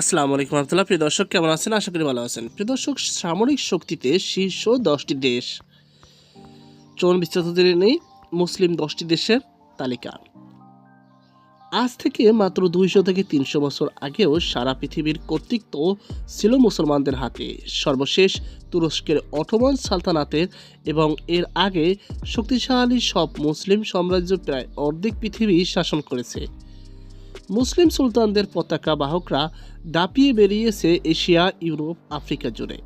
আসসালামু আলাইকুম রহমতুল্লাহ। প্রিয় দর্শক, কেমন আছেন? আশা করি ভালো আছেন। প্রিয় দর্শক, সামরিক শক্তিতে শীর্ষ দশটি দেশ। চলুন বিস্তারিত জেনে নেই, মুসলিম দশটি দেশের তালিকা। আজ থেকে মাত্র দুইশো থেকে তিনশো বছর আগেও সারা পৃথিবীর কর্তৃত্ব ছিল মুসলমানদের হাতে। সর্বশেষ তুরস্কের অটোমান সালতানাতের এবং এর আগে শক্তিশালী সব মুসলিম সাম্রাজ্য প্রায় অর্ধেক পৃথিবী শাসন করেছে। মুসলিম সুলতানদের পতাকা বাহকরা দাপিয়ে বেরিয়েছে এশিয়া, ইউরোপ, আফ্রিকা জুড়ে।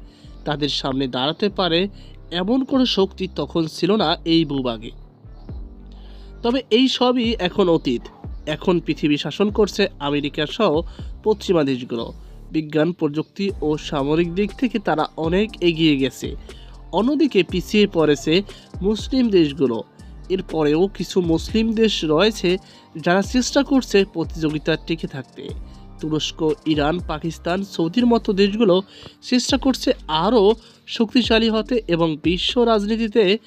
তাদের সামনে দাঁড়াতে পারে এমন কোনো শক্তি তখন ছিল না এই ভূভাগে। তবে এই সবই এখন অতীত। এখন পৃথিবী শাসন করছে আমেরিকা সহ পশ্চিমা দেশগুলো। বিজ্ঞান, প্রযুক্তি ও সামরিক দিক থেকে তারা অনেক এগিয়ে গেছে। অন্যদিকে পিছিয়ে পড়েছে মুসলিম দেশগুলো। এরপরেও কিছু মুসলিম দেশ রয়েছে যারা চেষ্টা করছে প্রতিযোগিতার টিকে থাকতে। তুরস্ক, ইরান, পাকিস্তান, সৌদির মতো দেশগুলো চেষ্টা করছে আরও শক্তিশালী হতে এবং বিশ্ব রাজনীতিতে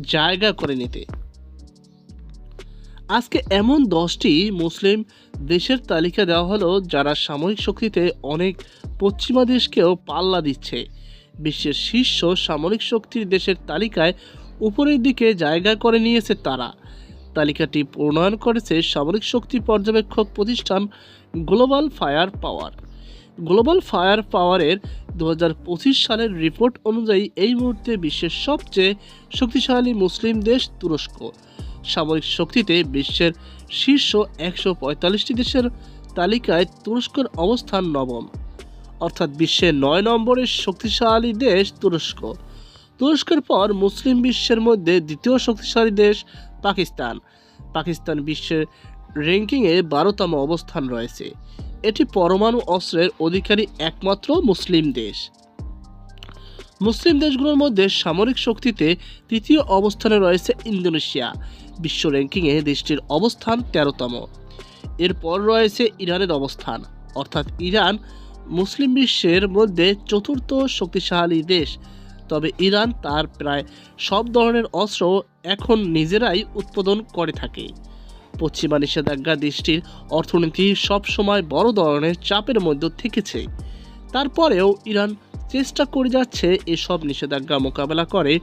জায়গা করে নিতে। আজকে এমন দশটি মুসলিম দেশের তালিকা দেওয়া হলো যারা সামরিক শক্তিতে অনেক পশ্চিমা দেশকেও পাল্লা দিচ্ছে। বিশ্বের শীর্ষ সামরিক শক্তির দেশের তালিকায় উপরের দিকে জায়গা করে নিয়েছে তারা। তালিকাটি প্রণয়ন করেছে সামরিক শক্তি পর্যবেক্ষক প্রতিষ্ঠান গ্লোবাল ফায়ার পাওয়ার। গ্লোবাল ফায়ার পাওয়ারের দু হাজার পঁচিশ সালের রিপোর্ট অনুযায়ী এই মুহূর্তে বিশ্বের সবচেয়ে শক্তিশালী মুসলিম দেশ তুরস্ক। সামরিক শক্তিতে বিশ্বের শীর্ষ একশো পঁয়তাল্লিশটি দেশের তালিকায় তুরস্কের অবস্থান নবম। অর্থাৎ বিশ্বের নয় নম্বরের শক্তিশালী দেশ তুরস্ক। তুরস্কের পর মুসলিম বিশ্বের মধ্যে দ্বিতীয় শক্তিশালী দেশ পাকিস্তান। পাকিস্তান বিশ্বের র্যাঙ্কিংয়ে বারোতম অবস্থান রয়েছে। এটি পরমাণু অস্ত্রের অধিকারী একমাত্র মুসলিম দেশ। মুসলিম দেশগুলোর মধ্যে সামরিক শক্তিতে তৃতীয় অবস্থানে রয়েছে ইন্দোনেশিয়া। বিশ্ব র্যাঙ্কিংয়ে দেশটির অবস্থান তেরোতম। এরপর রয়েছে ইরানের অবস্থান। অর্থাৎ ইরান মুসলিম বিশ্বের মধ্যে চতুর্থ শক্তিশালী দেশ। তবে ইরান তার প্রায় সব ধরনের অস্ত্র এখন নিজেরাই উৎপাদন করে থাকে। পশ্চিমা নিষেধাজ্ঞা দেশটির অর্থনীতি সবসময় বড় ধরনের চাপের মধ্যে থেকেছে। তারপরেও ইরান চেষ্টা করে যাচ্ছে এসব নিষেধাজ্ঞা মোকাবেলা করে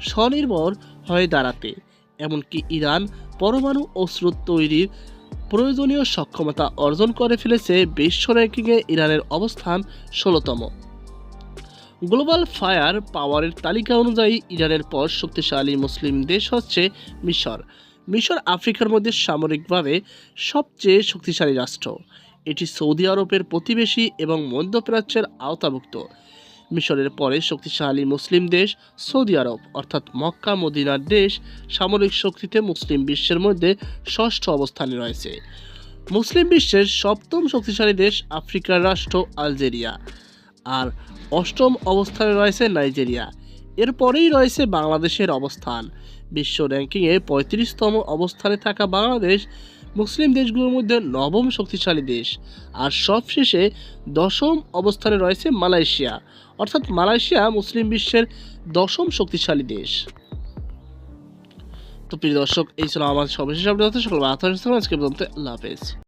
স্বনির্ভর হয়ে দাঁড়াতে। এমনকি ইরান পরমাণু অস্ত্র তৈরির প্রয়োজনীয় সক্ষমতা অর্জন করে ফেলেছে বিশ্ব র্যাঙ্কিংয়ে ইরানের অবস্থান ষোলোতম। গ্লোবাল ফায়ার পাওয়ারের তালিকা অনুযায়ী ইরানের পর শক্তিশালী মুসলিম দেশ হচ্ছে মিশর। মিশর আফ্রিকার মধ্যে সামরিকভাবে সবচেয়ে শক্তিশালী রাষ্ট্র। এটি সৌদি আরবের প্রতিবেশী এবং মধ্যপ্রাচ্যের আওতাভুক্ত। মিশরের পরে শক্তিশালী মুসলিম দেশ সৌদি আরব, অর্থাৎ মক্কা মদিনার দেশ, সামরিক শক্তিতে মুসলিম বিশ্বের মধ্যে ষষ্ঠ অবস্থানে রয়েছে। মুসলিম বিশ্বের সপ্তম শক্তিশালী দেশ আফ্রিকার রাষ্ট্র আলজেরিয়া। আর অষ্টম অবস্থানে রয়েছে নাইজেরিয়া। এরপরেই রয়েছে বাংলাদেশের অবস্থান। বিশ্ব র্যাঙ্কিংয়ে পঁয়ত্রিশতম অবস্থানে থাকা বাংলাদেশ মুসলিম দেশগুলোর মধ্যে নবম শক্তিশালী দেশ। আর সবশেষে দশম অবস্থানে রয়েছে মালয়েশিয়া। অর্থাৎ মালয়েশিয়া মুসলিম বিশ্বের দশম শক্তিশালী দেশ। তো প্রিয় দর্শক, এই ছিল আমার সর্বশেষ আপডেট। সকল আল্লাহ হাফেজ।